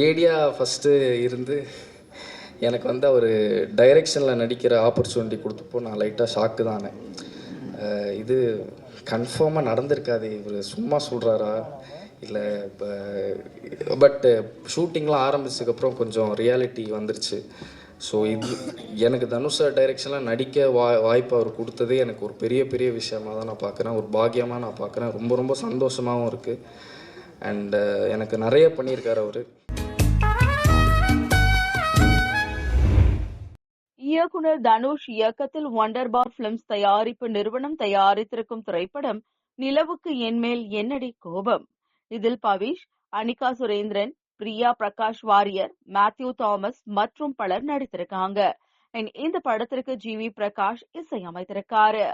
ஏடியா first இருந்து எனக்கு வந்து அவர் டைரெக்ஷனில் நடிக்கிற ஆப்பர்ச்சுனிட்டி கொடுத்தப்போ நான் லைட்டாக ஷாக்கு தானே. இது கன்ஃபார்மாக நடந்திருக்காது இவர் சும்மா சொல்கிறாரா இல்லை பட் ஷூட்டிங்லாம் ஆரம்பிச்சதுக்கப்புறம் கொஞ்சம் ரியாலிட்டி வந்துருச்சு. ஸோ இது எனக்கு தனுஷா டைரெக்ஷனில் நடிக்க வா வாய்ப்பு அவர் கொடுத்ததே எனக்கு ஒரு பெரிய பெரிய விஷயமா தான் நான் பார்க்குறேன் ஒரு பாக்கியமாக நான் பார்க்குறேன் ரொம்ப ரொம்ப சந்தோஷமாகவும் இருக்குது அண்டு எனக்கு நிறைய பண்ணியிருக்கார் அவர். இயக்குனர் தனுஷ் இயக்கத்தில் ஒண்டர்பார் பிலிம்ஸ் தயாரிப்பு நிறுவனம் தயாரித்திருக்கும் திரைப்படம் நிலவுக்கு என்மேல் என்னடி கோபம்? இதில் பவிஷ் அனிகா சுரேந்திரன் பிரியா பிரகாஷ் வாரியர் மேத்யூ தாமஸ் மற்றும் பலர் நடித்திருக்காங்க. இந்த படத்திற்கு ஜி வி பிரகாஷ் இசையமைத்திருக்காரு.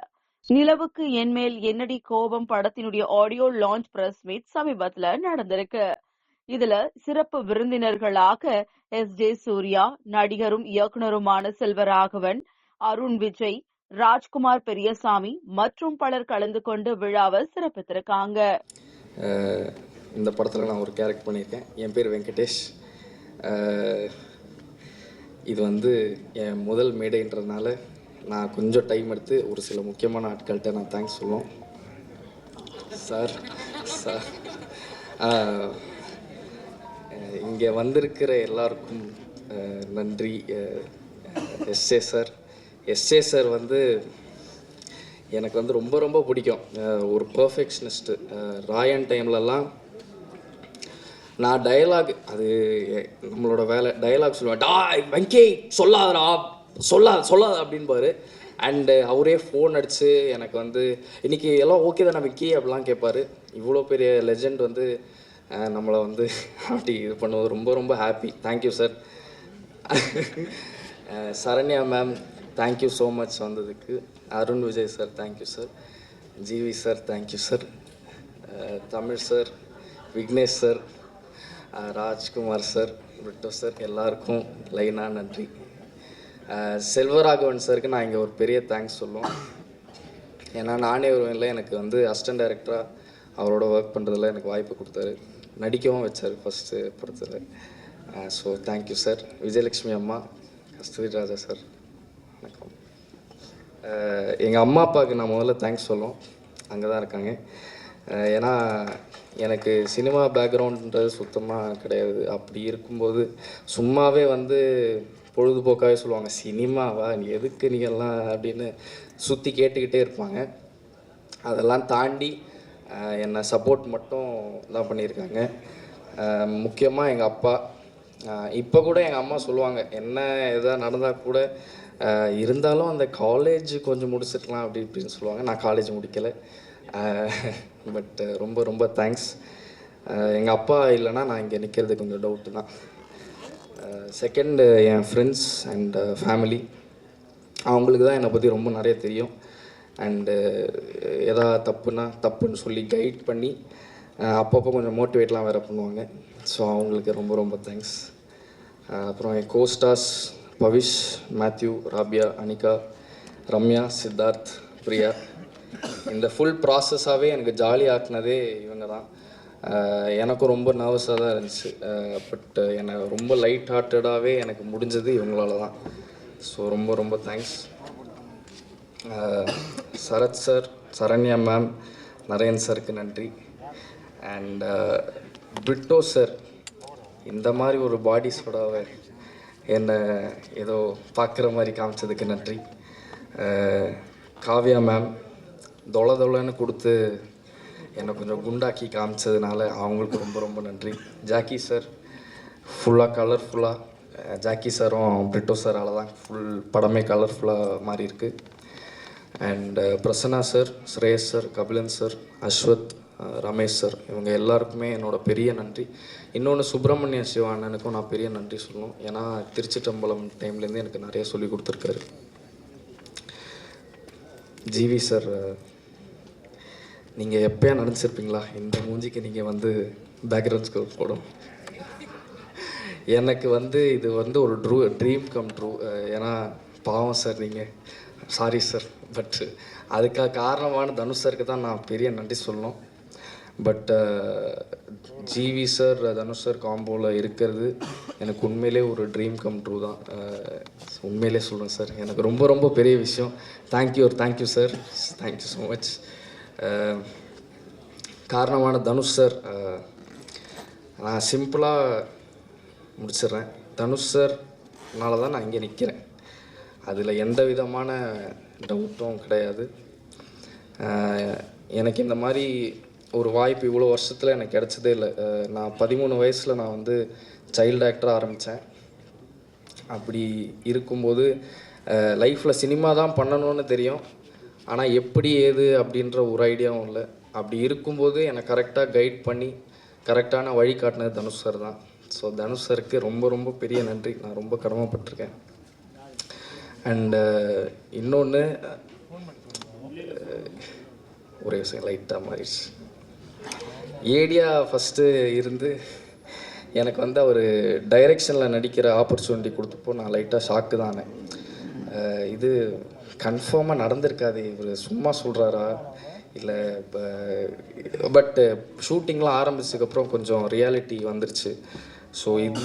நிலவுக்கு என்மேல் என்னடி கோபம்? படத்தினுடைய ஆடியோ லான்ச் பிரஸ் மீட் சமீபத்துல நடந்திருக்கு. இதுல சிறப்பு விருந்தினர்களாக எஸ். ஜே. சூர்யா நடிகரும் இயக்குனருமான செல்வராகவன் அருண் விஜய் ராஜ்குமார் பெரியசாமி மற்றும் பலர் கலந்து கொண்டு விழாவை சிறப்பித்திருக்காங்க. இந்த படத்தில் நான் ஒரு கேரக்ட் பண்ணியிருக்கேன். என் பேர் வெங்கடேஷ். இது வந்து என் முதல் மேடைன்றதுனால நான் கொஞ்சம் டைம் எடுத்து ஒரு சில முக்கியமான ஆட்கள்கிட்ட நான் தேங்க்ஸ் சொல்லுவோம். சார் சார் இங்கே வந்திருக்கிற எல்லாருக்கும் நன்றி. S A sir. எஸ்ஏ சார் வந்து எனக்கு வந்து ரொம்ப ரொம்ப பிடிக்கும். ஒரு பர்ஃபெக்ஷனிஸ்ட்டு ராயன் டைம்லலாம் நான் டயலாக் அது நம்மளோட வேலை டயலாக் சொல்லுவேன் டா வெங்கி சொல்லாதடா சொல்லாத சொல்லாத அப்படின்பாரு. அண்டு அவரே ஃபோன் அடித்து எனக்கு வந்து இன்றைக்கி எல்லாம் ஓகே தானே விக்கி அப்படிலாம் கேட்பாரு. இவ்வளோ பெரிய லெஜெண்ட் வந்து நம்மளை வந்து அப்படி இது பண்ணுவது ரொம்ப ரொம்ப happy thank you sir Saranya ma'am thank you so much வந்ததுக்கு. Arun Vijay sir thank you sir G V sir thank you sir Tamil sir Vignesh sir Rajkumar sir விட்டோ சார் எல்லாருக்கும் லைனாக நன்றி. செல்வராகவன் சாருக்கு நான் இங்கே ஒரு பெரிய தேங்க்ஸ் சொல்லுவோம் ஏன்னா நானே ஒருவனில் எனக்கு வந்து அசிஸ்டன்ட் டைரக்டராக அவரோட ஒர்க் பண்ணுறதுல எனக்கு வாய்ப்பு கொடுத்தாரு. நடிக்கவும் வச்சார் ஃபஸ்ட்டு படத்தில். ஸோ தேங்க்யூ சார் விஜயலட்சுமி அம்மா கஸ்தூரி ராஜா சார் வணக்கம். Uh, எங்கள் அம்மா அப்பாவுக்கு நான் முதல்ல தேங்க்ஸ் சொல்லுவோம் அங்கே தான் இருக்காங்க uh, ஏன்னா எனக்கு சினிமா பேக்ரவுண்டுன்றது சுத்தமாக கிடையாது. அப்படி இருக்கும்போது சும்மாவே வந்து பொழுதுபோக்காகவே சொல்லுவாங்க சினிமாவா? நீ எதுக்கு நீங்கள்லாம் அப்படின்னு சுற்றி கேட்டுக்கிட்டே இருப்பாங்க. அதெல்லாம் தாண்டி என்னை சப்போர்ட் மட்டும் தான் பண்ணியிருக்காங்க. முக்கியமாக எங்கள் அப்பா. இப்போ கூட எங்கள் அம்மா சொல்லுவாங்க என்ன எதாவது நடந்தால் கூட இருந்தாலும் அந்த காலேஜ் கொஞ்சம் முடிச்சிருக்கலாம் அப்படி இப்படின்னு சொல்லுவாங்க. நான் காலேஜ் முடிக்கலை. பட் ரொம்ப ரொம்ப தேங்க்ஸ் எங்கள் அப்பா இல்லைன்னா நான் இங்கே நிற்கிறது கொஞ்சம் டவுட்டு தான். செகண்டு என் ஃப்ரெண்ட்ஸ் அண்ட் ஃபேமிலி அவங்களுக்கு தான் என்னை பற்றி ரொம்ப நிறைய தெரியும். அண்டு uh, எதா தப்புனா தப்புன்னு சொல்லி கைட் பண்ணி அப்பப்போ கொஞ்சம் மோட்டிவேட்லாம் வேறு பண்ணுவாங்க. ஸோ அவங்களுக்கு ரொம்ப ரொம்ப தேங்க்ஸ் அப்புறம் என் கோஸ்டாஸ் பவிஷ் மேத்யூ ராபியா அனிகா ரம்யா சித்தார்த் பிரியா. இந்த ஃபுல் ப்ராசஸாகவே எனக்கு ஜாலி ஆக்குனதே இவங்க தான் எனக்கும் ரொம்ப நர்வஸாக தான் இருந்துச்சு. பட் என்னை ரொம்ப லைட் ஹார்ட்டடாகவே எனக்கு முடிஞ்சது இவங்களால தான் ஸோ ரொம்ப ரொம்ப thanks Sarath sir Saranya ma'am Naren சாருக்கு நன்றி. அண்ட் பிரிட்டோ சார் இந்த மாதிரி ஒரு பாடி என்னை ஏதோ பார்க்குற மாதிரி காமிச்சதுக்கு நன்றி. காவ்யா மேம் தொல தொலைன்னு கொடுத்து என்னை கொஞ்சம் குண்டாக்கி காமிச்சதுனால அவங்களுக்கு ரொம்ப ரொம்ப நன்றி. ஜாக்கி சார் ஃபுல்லாக கலர்ஃபுல்லாக ஜாக்கி சாரும் பிரிட்டோ சாரால் தான் ஃபுல் படமே கலர்ஃபுல்லாக மாறி இருக்குது and Prasanna sir Shreyas sir Kabilan sir Ashwath Ramesh sir இவங்க எல்லாருக்குமே என்னோட பெரிய நன்றி. இன்னொன்று சுப்பிரமணிய சிவா அண்ணனுக்கும் நான் பெரிய நன்றி சொல்லணும். ஏன்னா திருச்சிட்டம்பலம் டைம்லேருந்து எனக்கு நிறைய சொல்லி கொடுத்துருக்காரு. ஜிவி சார் uh, நீங்கள் எப்போயா நினச்சிருப்பீங்களா? இந்த மூஞ்சிக்கு நீங்கள் வந்து பேக்ரவுண்ட் ஸ்கோர் போடும் எனக்கு வந்து இது வந்து ஒரு ட்ரூ ட்ரீம் கம் ட்ரூ ஏன்னா பாவம் சார் நீங்கள் சாரி சார் பட் அதுக்காக காரணமான தனுஷ் சாருக்கு தான் நான் பெரிய நன்றி சொல்லணும். But GV sir Dhanush sir காம்போவில் இருக்கிறது எனக்கு உண்மையிலே ஒரு ட்ரீம் கம் ட்ரூ தான். Uh, உண்மையிலே சொல்கிறேன் சார் எனக்கு ரொம்ப ரொம்ப பெரிய விஷயம். Thank you thank you sir thank you so much காரணமான தனுஷ் சார் uh, நான் சிம்பிளாக முடிச்சிடுறேன். தனுஷ் சார்னால தான் நான் இங்கே நிற்கிறேன் அதில் எந்த விதமான டவுட்டும் கிடையாது. எனக்கு இந்த மாதிரி ஒரு வாய்ப்பு இவ்வளோ வருஷத்தில் எனக்கு கிடைச்சதே இல்லை. நான் பதிமூணு வயசில் நான் வந்து சைல்டு ஆக்டராக ஆரம்பித்தேன் அப்படி இருக்கும்போது லைஃப்பில் சினிமா தான் பண்ணணும்னு தெரியும். ஆனால் எப்படி ஏது அப்படின்ற ஒரு ஐடியாவும் இல்லை. அப்படி இருக்கும்போது என்னை கரெக்டாக கைட் பண்ணி கரெக்டான வழி காட்டினது தனுஷ் சார் தான். ஸோ தனுஷ் சருக்கு ரொம்ப ரொம்ப பெரிய நன்றி. நான் ரொம்ப கடமைப்பட்டிருக்கேன். அண்டு uh, இன்னொன்று uh, ஒரே விஷயம் லைட்டாக மாறிடுச்சு. ஏடியா ஃபஸ்ட்டு இருந்து எனக்கு வந்து அவர் டைரெக்ஷனில் நடிக்கிற ஆப்பர்ச்சுனிட்டி கொடுத்தப்போ நான் லைட்டாக ஷாக்கு தானே இது கன்ஃபார்மாக நடந்திருக்காது. இவர் சும்மா சொல்கிறாரா இல்லை இப்போ uh, பட்டு ஷூட்டிங்லாம் ஆரம்பிச்சதுக்கப்புறம் கொஞ்சம் ரியாலிட்டி வந்துருச்சு. ஸோ இது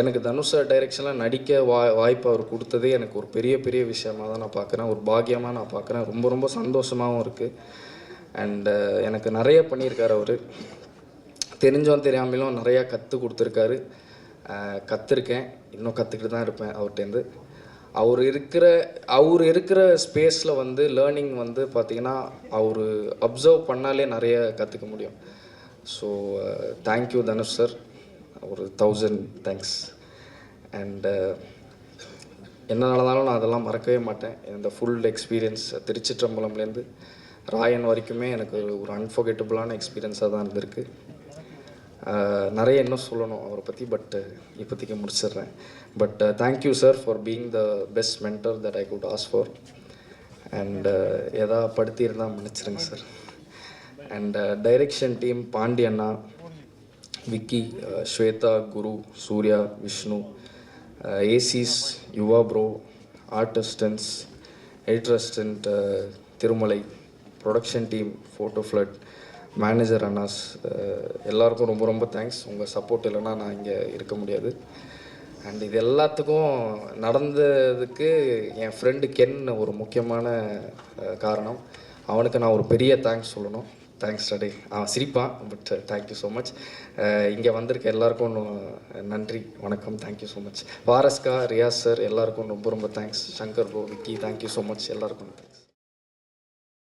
எனக்கு தனுஷ் டைரெக்ஷனில் நடிக்க வா வாய்ப்பு அவர் கொடுத்ததே எனக்கு ஒரு பெரிய பெரிய விஷயமாக தான் நான் பார்க்குறேன். ஒரு பாக்கியமாக நான் பார்க்குறேன். ரொம்ப ரொம்ப சந்தோஷமாகவும் இருக்குது அண்டு எனக்கு நிறைய பண்ணியிருக்கார் அவர். தெரிஞ்சோம் தெரியாமலும் நிறையா கற்றுக் கொடுத்துருக்காரு. கற்றுருக்கேன் இன்னும் கற்றுக்கிட்டு தான் இருப்பேன் அவர்கிட்டேருந்து அவர் இருக்கிற அவர் இருக்கிற ஸ்பேஸில் வந்து லேர்னிங் வந்து பார்த்திங்கன்னா அவர் அப்சர்வ் பண்ணாலே நிறைய கற்றுக்க முடியும். So thank you Dhanush sir ஒரு தௌசண்ட் தேங்க்ஸ் அண்டு என்ன நடந்தாலும் நான் அதெல்லாம் மறக்கவே மாட்டேன். இந்த ஃபுல் எக்ஸ்பீரியன்ஸ் திருச்சிற்றம்பலம்லேருந்து ராயன் வரைக்குமே எனக்கு ஒரு அன்ஃபர்கெட்டபுளான எக்ஸ்பீரியன்ஸாக தான் இருந்திருக்கு. Uh, நிறைய இன்னும் சொல்லணும் அவரை பற்றி பட்டு uh, இப்போதைக்கு முடிச்சிடுறேன். But thank you sir for being the best mentor that I could ask for and எதா படுத்தியிருந்தால் மன்னிச்சிருங்க சார் அண்ட் டைரெக்ஷன் டீம் பாண்டியன்னா விக்கி ஸ்வேதா குரு சூர்யா விஷ்ணு ஏசிஸ் Yuva bro ஆர்டிஸ்டன்ஸ் editor Thirumalai production team photo flood manager அண்ணாஸ் எல்லாருக்கும் ரொம்ப ரொம்ப தேங்க்ஸ் உங்கள் சப்போர்ட் இல்லைன்னா நான் இங்கே இருக்க முடியாது. அண்ட் இது எல்லாத்துக்கும் நடந்ததுக்கு என் ஃப்ரெண்டு கென் ஒரு முக்கியமான காரணம். அவனுக்கு நான் ஒரு பெரிய தேங்க்ஸ் சொல்லணும். தேங்க்ஸ் டடே அவன் சிரிப்பான் but thank you so much இங்கே வந்திருக்க எல்லாருக்கும் நன்றி வணக்கம் தேங்க்யூ ஸோ மச் வாரஸ்கா ரியாஸ் சார் எல்லாருக்கும் ரொம்ப ரொம்ப thanks Shankar bro Vicky thank you so much எல்லாருக்கும்.